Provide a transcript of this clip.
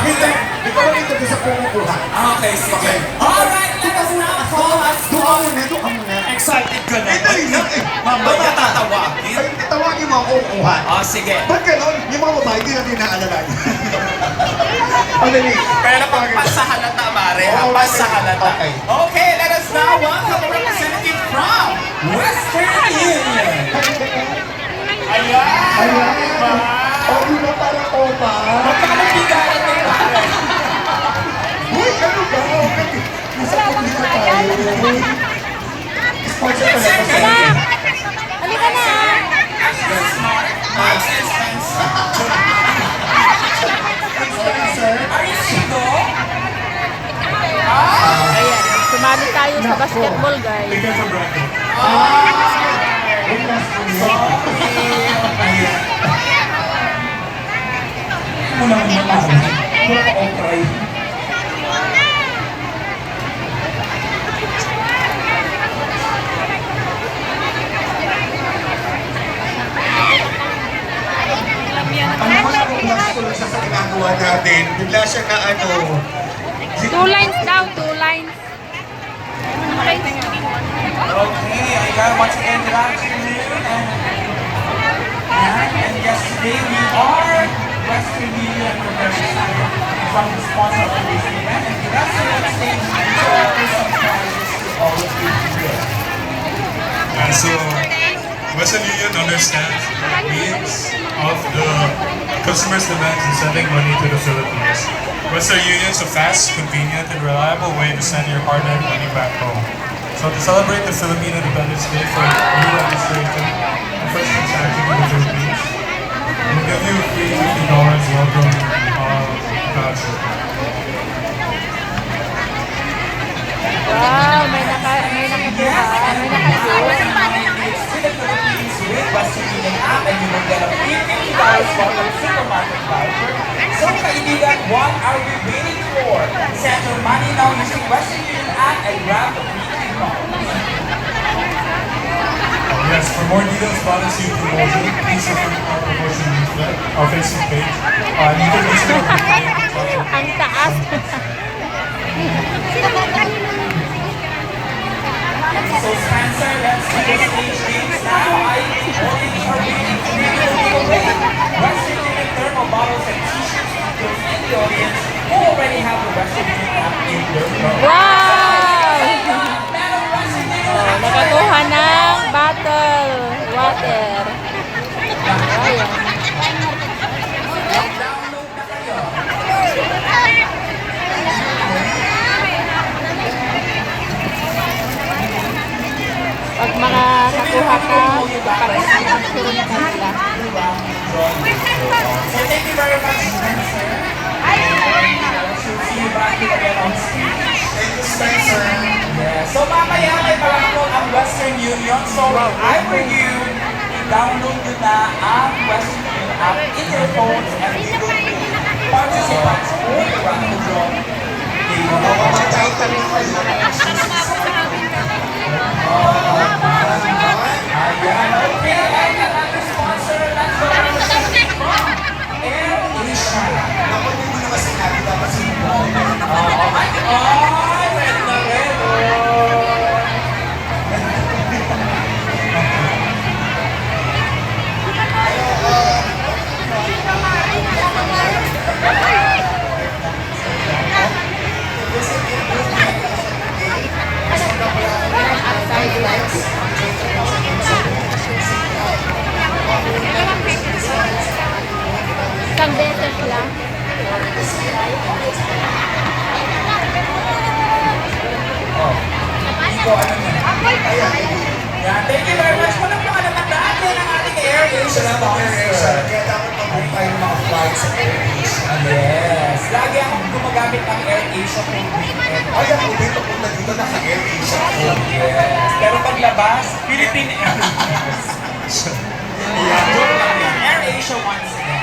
Hindi. Ikaw ang ito sa kumukuha. Okay, sige. Alright, let us now call us ka muna, doon ka muna. Excited ka na. Ito yun, eh. Mamaya tatawagin. Ay, tawagin mo ang kumukuha. Oh, sige. Ba't ganon? Yung mga babae, di natin naaalala. Ang dali. Pero pag pasahalata, Mare, ha? Oo, Pasahalata. okay. Okay, let us now welcome a representative from Western Union. Ayan! Ayan. Diba? O, di ba parang opa? Magkano bigayan ni Mare? Uy, ano ba? Nasa publika tayo. Sponsor pala ko sa Anak! Halika na! Ayan, sumali tayo sa basketball, guys. Yung last ko niya. Muna ko naman. Muna ko okay. Ano man ako last ko lang ginagawa natin. Bigla siya na ano. Two lines daw, two lines. Okay, ayan, once again, good afternoon. And, and, and yes, today we are Western Union excited from the sponsor of this event. And with us here on stage, we offer some prizes to all of you here. And so Western Union understands the needs of the customers' demands in sending money to the Philippines. Western Union is a fast, convenient, and reliable way to send your hard-earned money back home. So to celebrate the Philippine Independence Day for new registration and first transaction in the Philippines, we'll give you a free $50 welcome kaibigan, what are we waiting for? Send your money now using Western Union app and grab the free coupon. Yes, for more details about this youth promotion, please refer to our promotion leaflet, our Facebook page. Uh, you can visit our website. Ang taas. So Spencer, let's see the stage games now. I think audience are waiting to na kanila. So thank you very much, Spencer. You. Thank you, Spencer. Yeah. So mamaya may palakot ang Western Union. So if I were you, i-download nyo na ang Western Union app in your phones and we will be participants for the raffle draw. Mamatay kami sa Isang beses lang. Yeah, thank you very much. Walang mga natandaan din ang ating Air Asia Salamat, sponsor. Kaya dapat mag-book ng mga flights sa Air Asia. Yes. Lagi akong gumagamit ng Air Asia Paglabas, Philippine Airlines. Yeah, joke lang. Air Asia once again.